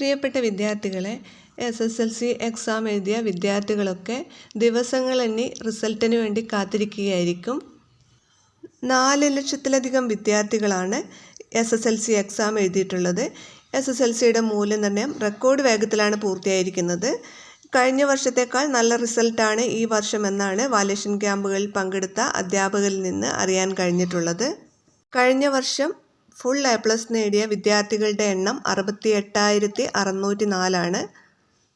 പ്രിയപ്പെട്ട വിദ്യാർത്ഥികളെ S S L C exam എഴുതിയ വിദ്യാർത്ഥികളൊക്കെ ദിവസങ്ങളെണ്ണി റിസൾട്ടിന് വേണ്ടി കാത്തിരിക്കുകയായിരിക്കും. നാല് ലക്ഷത്തിലധികം വിദ്യാർത്ഥികളാണ് S S L C exam എഴുതിയിട്ടുള്ളത്. എസ് എസ് എൽ സിയുടെ മൂല്യനിർണയം റെക്കോർഡ് വേഗത്തിലാണ് പൂർത്തിയായിരിക്കുന്നത്. കഴിഞ്ഞ വർഷത്തേക്കാൾ നല്ല റിസൾട്ടാണ് ഈ വർഷമെന്നാണ് വാലേഷൻ ക്യാമ്പുകളിൽ പങ്കെടുത്ത അധ്യാപകരിൽ നിന്ന് അറിയാൻ കഴിഞ്ഞിട്ടുള്ളത്. കഴിഞ്ഞ വർഷം ഫുൾ എ പ്ലസ് നേടിയ വിദ്യാർത്ഥികളുടെ എണ്ണം അറുപത്തി എട്ടായിരത്തി അറുന്നൂറ്റി നാലാണ്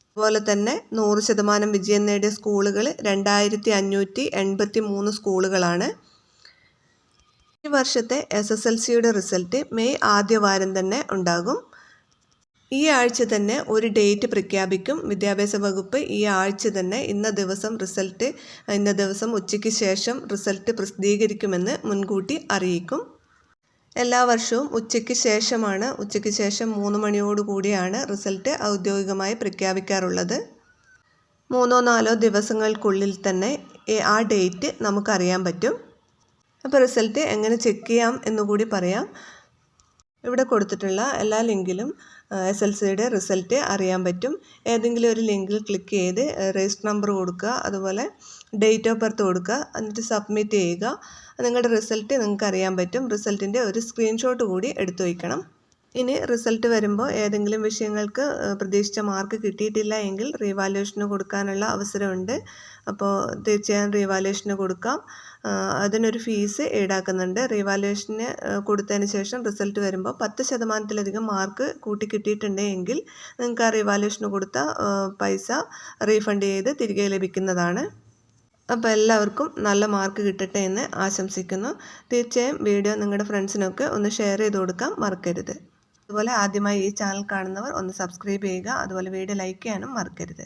അതുപോലെ തന്നെ നൂറ് ശതമാനം വിജയം നേടിയ സ്കൂളുകൾ രണ്ടായിരത്തി അഞ്ഞൂറ്റി എൺപത്തി മൂന്ന് സ്കൂളുകളാണ്. ഈ വർഷത്തെ എസ് എസ് എൽ സിയുടെ റിസൾട്ട് മെയ് ആദ്യ വാരം തന്നെ ഉണ്ടാകും. ഈ ആഴ്ച തന്നെ ഒരു ഡേറ്റ് പ്രഖ്യാപിക്കും. വിദ്യാഭ്യാസ വകുപ്പ് ഈ ആഴ്ച തന്നെ ഇന്ന ദിവസം റിസൾട്ട് ഇന്ന ദിവസം ഉച്ചയ്ക്ക് ശേഷം റിസൾട്ട് പ്രസിദ്ധീകരിക്കുമെന്ന് മുൻകൂട്ടി അറിയിക്കും. എല്ലാ വർഷവും ഉച്ചയ്ക്ക് ശേഷമാണ് ഉച്ചയ്ക്ക് ശേഷം മൂന്ന് മണിയോട് കൂടിയാണ് റിസൾട്ട് ഔദ്യോഗികമായി പ്രഖ്യാപിക്കാറുള്ളത്. മൂന്നോ നാലോ ദിവസങ്ങൾക്കുള്ളിൽ തന്നെ ആ ഡേറ്റ് നമുക്കറിയാൻ പറ്റും. അപ്പോൾ റിസൾട്ട് എങ്ങനെ ചെക്ക് ചെയ്യാം എന്നുകൂടി പറയാം. ഇവിടെ കൊടുത്തിട്ടുള്ള എല്ലാ ലിങ്കിലും എസ് എൽ സിയുടെ റിസൾട്ട് അറിയാൻ പറ്റും. ഏതെങ്കിലും ഒരു ലിങ്കിൽ ക്ലിക്ക് ചെയ്ത് രജിസ്റ്റർ നമ്പർ കൊടുക്കുക അതുപോലെ ഡേറ്റ് ഓഫ് ബർത്ത് കൊടുക്കുക എന്നിട്ട് സബ്മിറ്റ് ചെയ്യുക. നിങ്ങളുടെ റിസൾട്ട് നിങ്ങൾക്ക് അറിയാൻ പറ്റും. റിസൾട്ടിന്റെ ഒരു സ്ക്രീൻഷോട്ട് കൂടി എടുത്തു വയ്ക്കണം. ഇനി റിസൾട്ട് വരുമ്പോൾ ഏതെങ്കിലും വിഷയങ്ങൾക്ക് പ്രതീക്ഷിച്ച മാർക്ക് കിട്ടിയിട്ടില്ല എങ്കിൽ റീവാലുവേഷന് കൊടുക്കാനുള്ള അവസരമുണ്ട്. അപ്പോൾ തീർച്ചയായും റീവാലുവേഷന് കൊടുക്കാം. അതിനൊരു ഫീസ് ഈടാക്കുന്നുണ്ട്. റീവാലുവേഷന് കൊടുത്തതിന് ശേഷം റിസൾട്ട് വരുമ്പോൾ പത്ത് ശതമാനത്തിലധികം മാർക്ക് കൂട്ടി കിട്ടിയിട്ടുണ്ടെങ്കിൽ നിങ്ങൾക്ക് ആ റീവാലുവേഷന് കൊടുത്ത പൈസ റീഫണ്ട് ചെയ്ത് തിരികെ ലഭിക്കുന്നതാണ്. അപ്പോൾ എല്ലാവർക്കും നല്ല മാർക്ക് കിട്ടട്ടെ എന്ന് ആശംസിക്കുന്നു. തീർച്ചയായും വീഡിയോ നിങ്ങളുടെ ഫ്രണ്ട്സിനൊക്കെ ഒന്ന് ഷെയർ ചെയ്ത് കൊടുക്കാൻ മറക്കരുത്. അതുപോലെ ആദ്യമായി ഈ ചാനൽ കാണുന്നവർ ഒന്ന് സബ്സ്ക്രൈബ് ചെയ്യുക. അതുപോലെ വീഡിയോ ലൈക്ക് ചെയ്യാനും മറക്കരുത്.